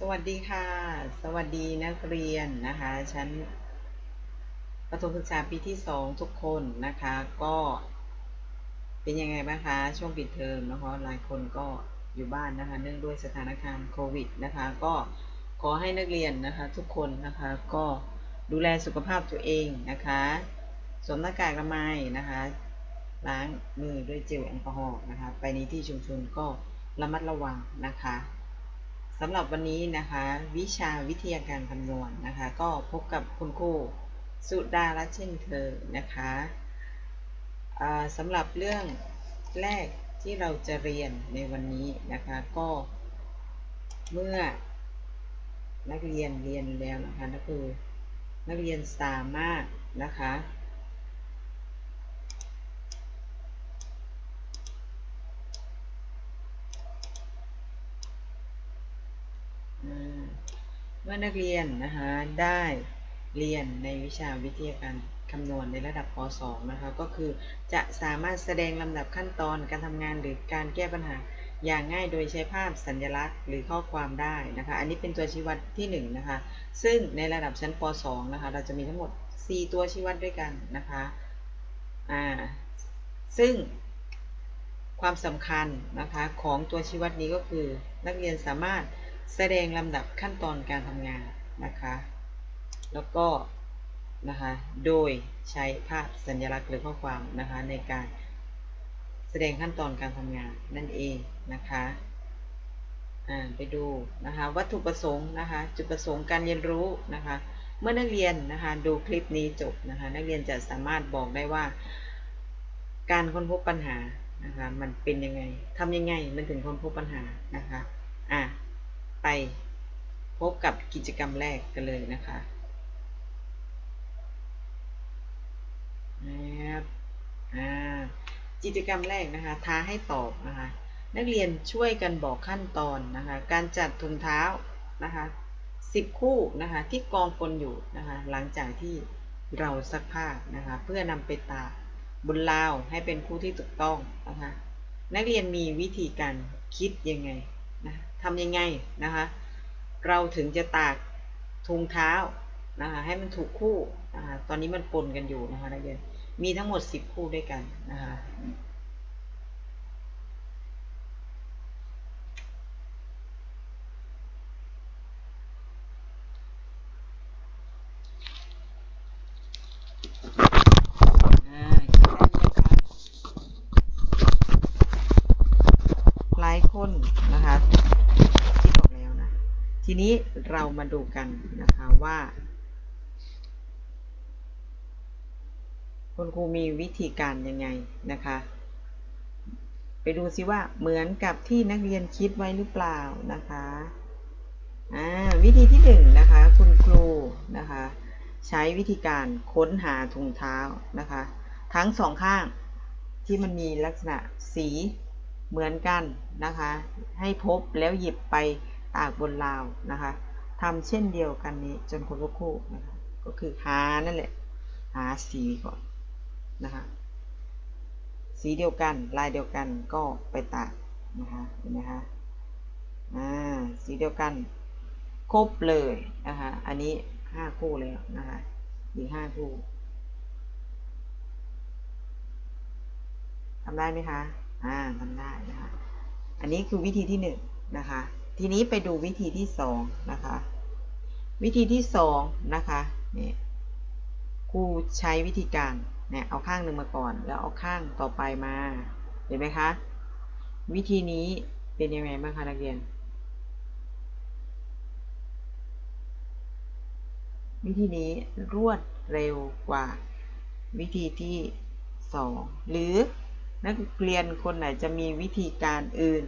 สวัสดีค่ะ สวัสดีนักเรียนนะคะชั้นประถมศึกษาปีที่สองทุกคนนะคะ ก็เป็นยังไงบ้างคะช่วงปิดเทอมนะคะหลายคนก็อยู่บ้านนะคะ เนื่องด้วยสถานการณ์โควิดนะคะ ก็ขอให้นักเรียนนะคะ ทุกคนนะคะก็ดูแลสุขภาพตัวเองนะคะสวมหน้ากากอนามัยนะคะล้างมือด้วยเจลแอลกอฮอล์นะคะ ไปในที่ชุมชนก็ระมัดระวังนะคะ สำหรับวันนี้นะคะ วิชาวิทยาการคำนวณนนะคะ ก็พบกับคุณครูสุดารัตน์เช่นเคยนะคะสำหรับเรื่องแรกที่เราจะเรียนในวันนี้นะคะ ก็เมื่อนักเรียนเรียนแล้วนะคะก็คือนักเรียนสามารถนะคะ เมื่อนักเรียนนะคะได้เรียนในวิชาวิทยาการคำนวณในระดับป .2 นะคะก็คือจะสามารถแสดงลำดับขั้นตอนการทำงานหรือการแก้ปัญหาอย่างง่ายโดยใช้ภาพสัญลักษณ์หรือข้อความได้นะคะ อันนี้เป็นตัวชี้วัดที่1นนะคะ ซึ่งในระดับชั้นป .2 นะคะ เราจะมีทั้งหมด 4 ตัวชี้วัดด้วยกันนะคะ อ่า ซึ่งความสำคัญนะคะของตัวชี้วัดนี้ก็คือนักเรียนสามารถ แสดงลำดับขั้นตอนการทำงานนะคะ แล้วก็นะคะ โดยใช้ภาพสัญลักษณ์หรือข้อความนะคะในการแสดงขั้นตอนการทำงานนั่นเองนะคะไปดูนะคะวัตถุประสงค์นะคะ จุดประสงค์การเรียนรู้นะคะ เมื่อนักเรียนนะคะดูคลิปนี้จบนะคะนักเรียนจะสามารถบอกได้ว่า การค้นพบปัญหานะคะมันเป็นยังไงทำยังไงมันถึงค้นพบปัญหานะคะอะ ไปพบกับกิจกรรมแรกกันเลยนะคะนะครับอ่ากิจกรรมแรกนะคะ ท้าให้ตอบนะคะ นักเรียนช่วยกันบอกขั้นตอนนะคะ การจัดถุงเท้านะคะสิบคู่นะคะที่กองปนอยู่นะคะหลังจากที่เราซักผ้านะคะเพื่อนำไปตากบนราวให้เป็นคู่ที่ถูกต้องนะคะนักเรียนมีวิธีการคิดยังไง นะทำยังไงนะคะ เราถึงจะตากทุงเท้านะคะให้มันถูกคู่นะคะตอนนี้มันปนกันอยู่นะคะนักเรียนมีทั้งหมด 10 คู่ด้วยกันนะคะ หลายคนนะคะที่บอกแล้วนะ ทีนี้เรามาดูกันนะคะว่า คุณครูมีวิธีการยังไงนะคะ ไปดูซิว่าเหมือนกับที่นักเรียนคิดไว้หรือเปล่านะคะวิธีที่1นนะคะ คุณครูนะคะ ใช้วิธีการค้นหาถุงเท้านะคะ ทั้งสองข้างที่มันมีลักษณะสี เหมือนกันนะคะ ให้พบแล้วหยิบไปตากบนราวนะคะทำเช่นเดียวกันนี้จนครบคู่นะคะก็คือหานั่นแหละ หาสีก่อนนะคะ สีเดียวกันลายเดียวกันก็ไปตัดนะคะเห็นไหมคะอ่าสีเดียวกัน ครบเลยนะคะอันนี้ห้าคู่แล้วนะคะอีกห้าคู่ทำได้ไหมคะ อ่าทำได้นะคะ อันนี้คือวิธีที่หนึ่งนะคะ ทีนี้ไปดูวิธีที่สองนะคะ วิธีที่สองนะคะเนี่ยครูใช้วิธีการเนี่ยเอาข้างหนึ่งมาก่อน แล้วเอาข้างต่อไปมา เห็นไหมคะ วิธีนี้เป็นยังไงบ้างคะนักเรียน วิธีนี้รวดเร็วกว่า วิธีที่สองหรือ นักเรียนคนไหนจะมีวิธีการอื่น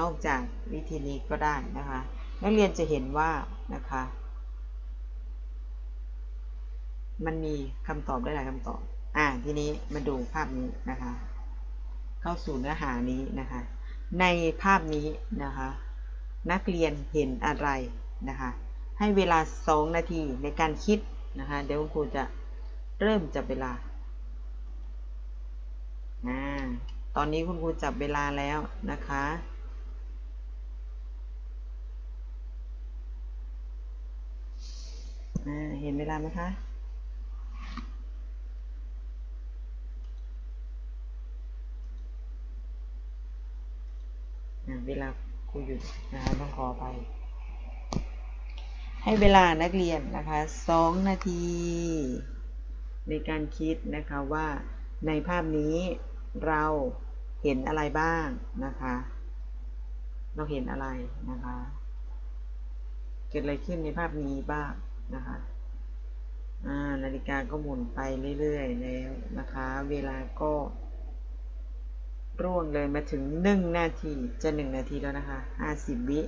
นอกจากวิธีนี้ก็ได้นะคะ นักเรียนจะเห็นว่านะคะ มันมีคำตอบได้หลายคำตอบ อ่าทีนี้มาดูภาพนี้นะคะ เข้าสู่เนื้อหานี้นะคะ ในภาพนี้นะคะ นักเรียนเห็นอะไรนะคะ ให้เวลา 2 นาทีในการคิดนะคะ เดี๋ยวคุณครูจะเริ่มจับเวลา อ่าตอนนี้คุณครูจับเวลาแล้วนะคะ เห็นเวลาไหมคะเวลาครูหยุดนะคะต้องขอไป ให้เวลานักเรียนนะคะสองนาที ในการคิดนะคะว่าในภาพนี้ เราเห็นอะไรบ้างนะคะ เราเห็นอะไรนะคะ เกิดอะไรขึ้นในภาพนี้บ้างนะคะนาฬิกาก็หมุนไปเรื่อยๆแล้วนะคะ เวลาก็ร่วงเลยมาถึงหนึ่งนาทีจะหนึ่งนาทีแล้วนะคะห้าสิบวิ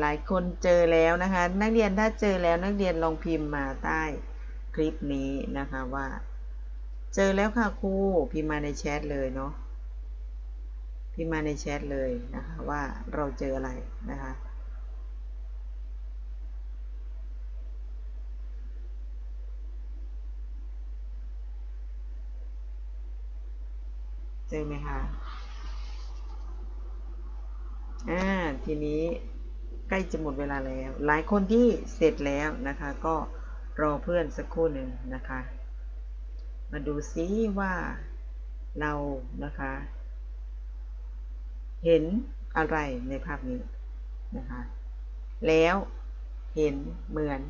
หลายคนเจอแล้วนะคะ นักเรียนถ้าเจอแล้วนักเรียนลองพิมพ์มาใต้ คลิปนี้นะคะว่า เจอแล้วค่ะครูพิมพ์มาในแชทเลยเนาะพิมพ์มาในแชทเลยนะคะว่าเราเจออะไรนะคะเจอไหมคะ อ่า ทีนี้ใกล้จะหมดเวลาแล้ว หลายคนที่เสร็จแล้วนะคะ ก็ รอเพื่อนสักครู่หนึ่งนะคะ มาดูซิว่าเรานะคะ เห็นอะไรในภาพนี้นะคะ แล้วเห็นเหมือน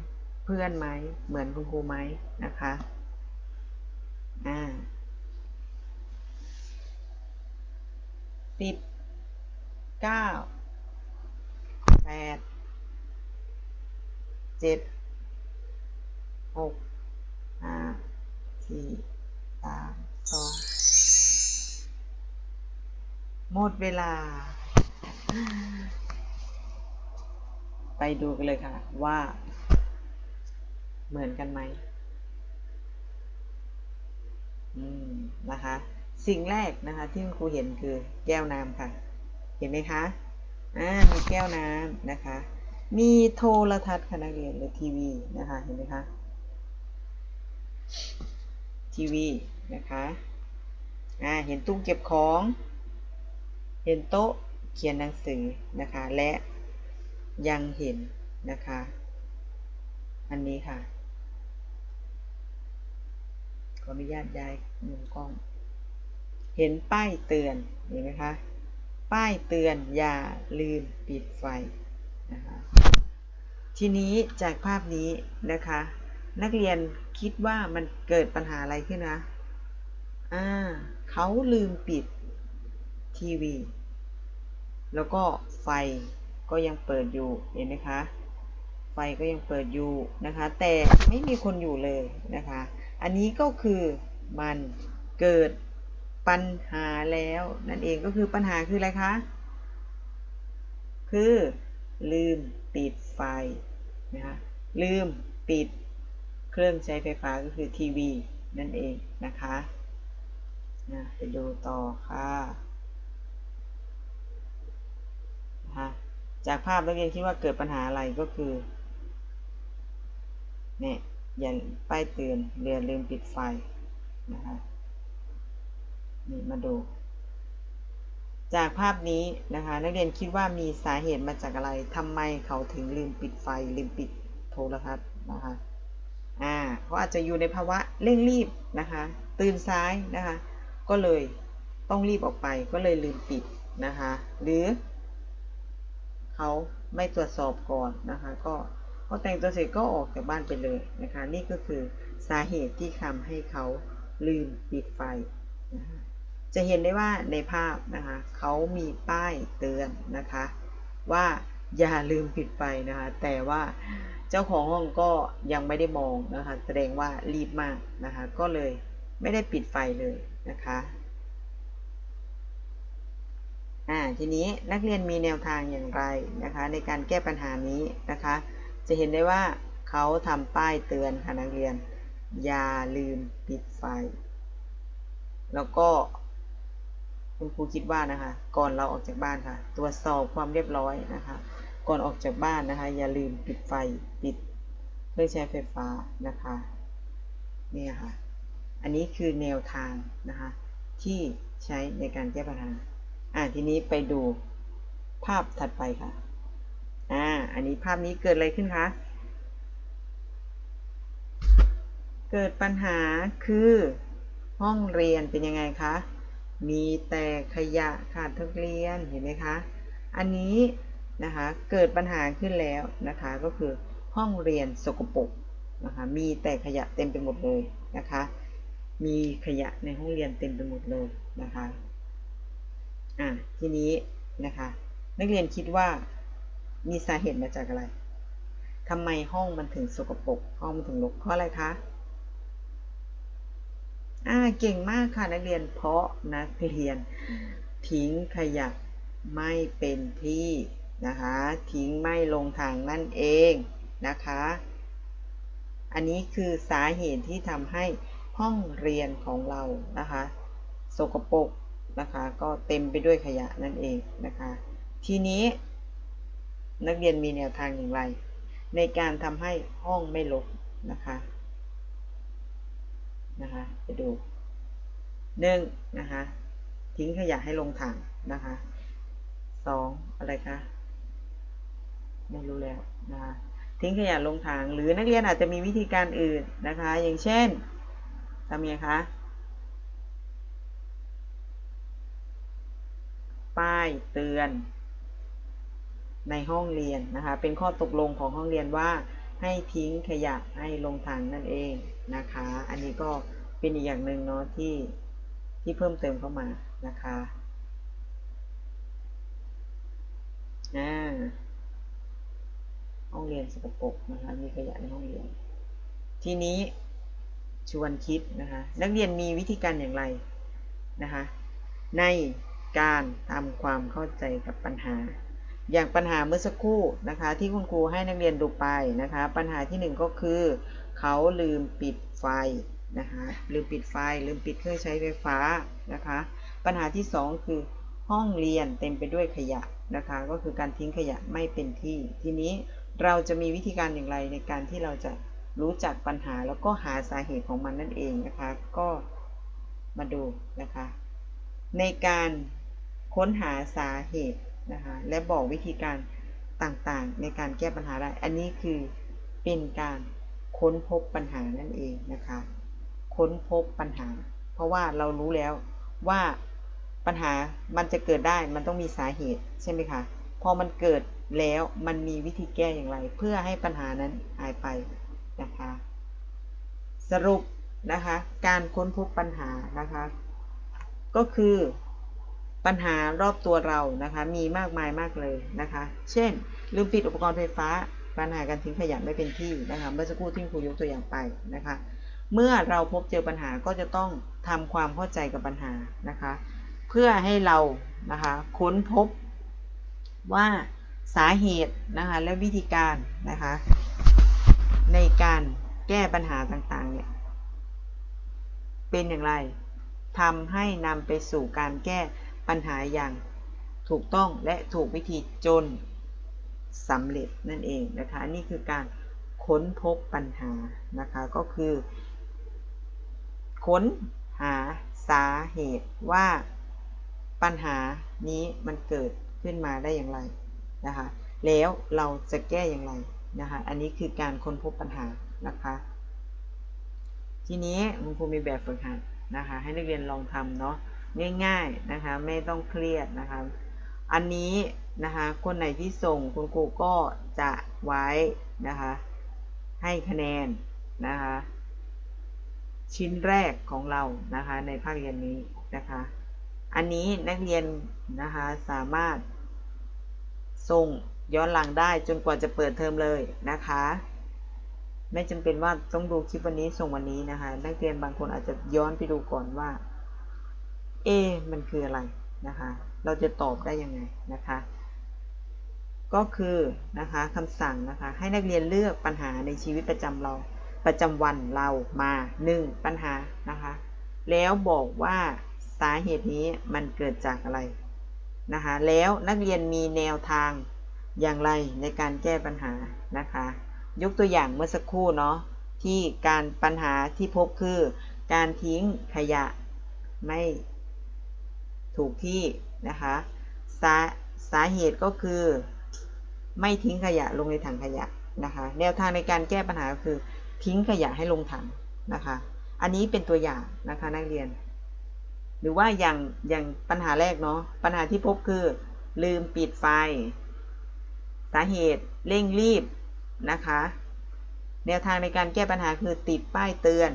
เพื่อนไหม เหมือนคุณครูไหมนะคะอ่าสิบเก้าแปดเจ็ด หกห้าสี่สามสองหมดเวลา ไปดูกันเลยค่ะ ว่า เหมือนกันไหมอืมนะคะ สิ่งแรกนะคะ ที่ครูเห็นคือแก้วน้ำค่ะ เห็นไหมคะอ่ามีแก้วน้ำนะคะ มีโทรทัศน์ค่ะนักเรียนหรือทีวีนะคะ เห็นไหมคะ ทีวีนะคะอ่าเห็นตู้เก็บของ เห็นโต๊ะเขียนหนังสือนะคะ และยังเห็นนะคะ อันนี้ค่ะ ขออนุญาตย้ายมุมกล้อง เห็นป้ายเตือนเห็นไหมคะ ป้ายเตือนอย่าลืมปิดไฟนะคะทีนี้จากภาพนี้นะคะ นักเรียนคิดว่ามันเกิดปัญหาอะไรขึ้นนะ อ่าเขาลืมปิดทีวี แล้วก็ไฟก็ยังเปิดอยู่ เห็นไหมคะ ไฟก็ยังเปิดอยู่นะคะ แต่ไม่มีคนอยู่เลยนะคะ อันนี้ก็คือมันเกิดปัญหาแล้วนั่นเองก็คือปัญหาคืออะไรคะ คือลืมปิดไฟนะคะ ลืมปิด เครื่องใช้ไฟฟ้าก็คือทีวีนั่นเองนะคะนะไปดูต่อค่ะนะคะจากภาพนักเรียนคิดว่าเกิดปัญหาอะไรก็คือเนี่ยอย่าป้ายเตือนเรือลืมปิดไฟนะคะนี่มาดู จากภาพนี้นะคะนักเรียนคิดว่ามีสาเหตุมาจากอะไรทำไมเขาถึงลืมปิดไฟลืมปิดโทรทัศน์นะคะ อ่าเขาอาจจะอยู่ในภาวะเร่งรีบนะคะ ตื่นสายนะคะ ก็เลยต้องรีบออกไปก็เลยลืมปิดนะคะ หรือเขาไม่ตรวจสอบก่อนนะคะ ก็พอแต่งตัวเสร็จก็ออกจากบ้านไปเลยนะคะ นี่ก็คือสาเหตุที่ทำให้เขาลืมปิดไฟนะคะจะเห็นได้ว่าในภาพนะคะเขามีป้ายเตือนนะคะ ว่าอย่าลืมปิดไฟนะคะ แต่ว่า เจ้าของห้องก็ยังไม่ได้มองนะคะ แสดงว่ารีบมากนะคะ ก็เลยไม่ได้ปิดไฟเลยนะคะอ่าทีนี้นักเรียนมีแนวทางอย่างไรนะคะ ในการแก้ปัญหานี้นะคะ จะเห็นได้ว่าเขาทำป้ายเตือนค่ะนักเรียน อย่าลืมปิดไฟ แล้วก็คุณครูคิดว่านะคะ ก่อนเราออกจากบ้านค่ะ ตรวจสอบความเรียบร้อยนะคะ ก่อนออกจากบ้านนะคะ อย่าลืมปิดไฟปิดเครื่องใช้ไฟฟ้านะคะนี่ค่ะ อันนี้คือแนวทางนะคะ ที่ใช้ในการแก้ปัญหาอ่าทีนี้ไปดูภาพถัดไปค่ะอ่าอันนี้ภาพนี้เกิดอะไรขึ้นคะเกิดปัญหาคือห้องเรียนเป็นยังไงคะ มีแต่ขยะขาดทักเรียนเห็นไหมคะ อันนี้ นะคะเกิดปัญหาขึ้นแล้วนะคะก็คือห้องเรียนสกปรกนะคะมีแต่ขยะเต็มไปหมดเลยนะคะมีขยะในห้องเรียนเต็มไปหมดเลยนะคะอะทีนี้นะคะนักเรียนคิดว่ามีสาเหตุมาจากอะไรทำไมห้องมันถึงสกปรกห้องมันถึงรกเพราะอะไรคะอ่าเก่งมากค่ะนักเรียนเพราะนักเรียนทิ้งขยะไม่เป็นที่ นะคะ ทิ้งไม่ลงถังนั่นเองนะคะ อันนี้คือสาเหตุที่ทำให้ห้องเรียนของเรานะคะ สกปรกนะคะก็เต็มไปด้วยขยะนั่นเองนะคะ ทีนี้นักเรียนมีแนวทางอย่างไร ในการทำให้ห้องไม่รกนะคะนะคะไปดูหนึ่งนะคะทิ้งขยะให้ลงถังนะคะสองอะไรคะ ไม่รู้แล้วนะคะทิ้งขยะลงถังหรือนักเรียนอาจจะมีวิธีการอื่นนะคะ อย่างเช่นทำยังไงคะป้ายเตือน ในห้องเรียนนะคะ เป็นข้อตกลงของห้องเรียนว่า ให้ทิ้งขยะให้ลงถังนั่นเองนะคะ อันนี้ก็เป็นอีกอย่างหนึ่งเนาะที่ที่เพิ่มเติมเข้ามานะคะอ่า องเรียนสกปรกนะคะมีขยะในห้องเรียน ทีนี้ชวนคิดนะคะนักเรียนมีวิธีการอย่างไรนะคะในการทำความเข้าใจกับปัญหา อย่างปัญหาเมื่อสักครู่นะคะที่คุณครูให้นักเรียนดูไปนะคะปัญหาที่หนึ่งก็คือเขาลืมปิดไฟนะคะลืมปิดไฟ ลืมปิดเครื่องใช้ไฟฟ้านะคะปัญหาที่ 2 คือห้องเรียนเต็มไปด้วยขยะนะคะก็คือการทิ้งขยะไม่เป็นที่ทีนี้ เราจะมีวิธีการอย่างไรในการที่เราจะรู้จักปัญหาแล้วก็หาสาเหตุของมันนั่นเองนะคะ ก็มาดูนะคะ ในการค้นหาสาเหตุนะคะและบอกวิธีการต่างๆ ในการแก้ปัญหาได้ อันนี้คือเป็นการค้นพบปัญหานั่นเองนะคะ ค้นพบปัญหา เพราะว่าเรารู้แล้วว่าปัญหามันจะเกิดได้มันต้องมีสาเหตุใช่ไหมคะ พอมันเกิด แล้วมันมีวิธีแก้อย่างไร เพื่อให้ปัญหานั้นหายไปนะคะ สรุปนะคะการค้นพบปัญหานะคะ ก็คือปัญหารอบตัวเรานะคะมีมากมายมากเลยนะคะ เช่น ลืมปิดอุปกรณ์ไฟฟ้าปัญหาการทิ้งขยะไม่เป็นที่นะคะเมื่อสักครู่ที่ครูยกตัวอย่างไปนะคะ เมื่อเราพบเจอปัญหาก็จะต้องทำความเข้าใจกับปัญหานะคะ เพื่อให้เรานะคะค้นพบว่า สาเหตุนะคะและวิธีการนะคะในการแก้ปัญหาต่างๆเนี่ยเป็นอย่างไรทำให้นำไปสู่การแก้ปัญหาอย่างถูกต้องและถูกวิธีจนสำเร็จนั่นเองนะคะนี่คือการค้นพบปัญหานะคะก็คือ ค้นหาสาเหตุว่าปัญหานี้มันเกิดขึ้นมาได้อย่างไร นะคะแล้วเราจะแก้อย่างไรนะคะอันนี้คือการค้นพบปัญหานะคะทีนี้คุณครูมีแบบฝึกหัดนะคะให้นักเรียนลองทำเนาะง่ายๆนะคะไม่ต้องเครียดนะคะอันนี้นะคะคนไหนที่ส่งคุณครูก็จะไว้นะคะให้คะแนนนะคะชิ้นแรกของเรานะคะในภาคเรียนนี้นะคะ อันนี้นักเรียนนะคะสามารถ ส่งย้อนหลังได้จนกว่าจะเปิดเทอมเลยนะคะ ไม่จำเป็นว่าต้องดูคลิปวันนี้ส่งวันนี้นะคะนักเรียนบางคนอาจจะย้อนไปดูก่อนว่าเอมันคืออะไรนะคะ เราจะตอบได้ยังไงนะคะ ก็คือนะคะคำสั่งนะคะ ให้นักเรียนเลือกปัญหาในชีวิตประจำเราประจำวันเรามา 1. ปัญหานะคะ แล้วบอกว่าสาเหตุนี้มันเกิดจากอะไร นะคะแล้วนักเรียนมีแนวทางอย่างไรในการแก้ปัญหานะคะ ยกตัวอย่างเมื่อสักครู่เนาะที่การปัญหาที่พบคือ การทิ้งขยะไม่ถูกที่นะคะสาสาเหตุก็คือ ไม่ทิ้งขยะลงในถังขยะนะคะแนวทางในการแก้ปัญหาก็คือ ทิ้งขยะให้ลงถังนะคะ อันนี้เป็นตัวอย่างนะคะนักเรียน หรือว่าอย่างอย่างปัญหาแรกเนาะปัญหาที่พบคือ ลืมปิดไฟ สาเหตุเร่งรีบนะคะ แนวทางในการแก้ปัญหาคือติดป้ายเตือน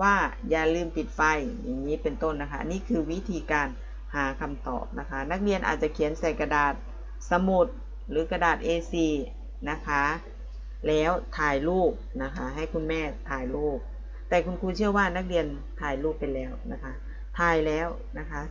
ว่าอย่าลืมปิดไฟอย่างนี้เป็นต้นนะคะ นี่คือวิธีการหาคำตอบนะคะ นักเรียนอาจจะเขียนใส่กระดาษสมุดหรือกระดาษ A4 นะคะ แล้วถ่ายรูปนะคะ ให้คุณแม่ถ่ายรูป แต่คุณครูเชื่อว่านักเรียนถ่ายรูปไปแล้วนะคะ ถ่ายแล้วนะคะ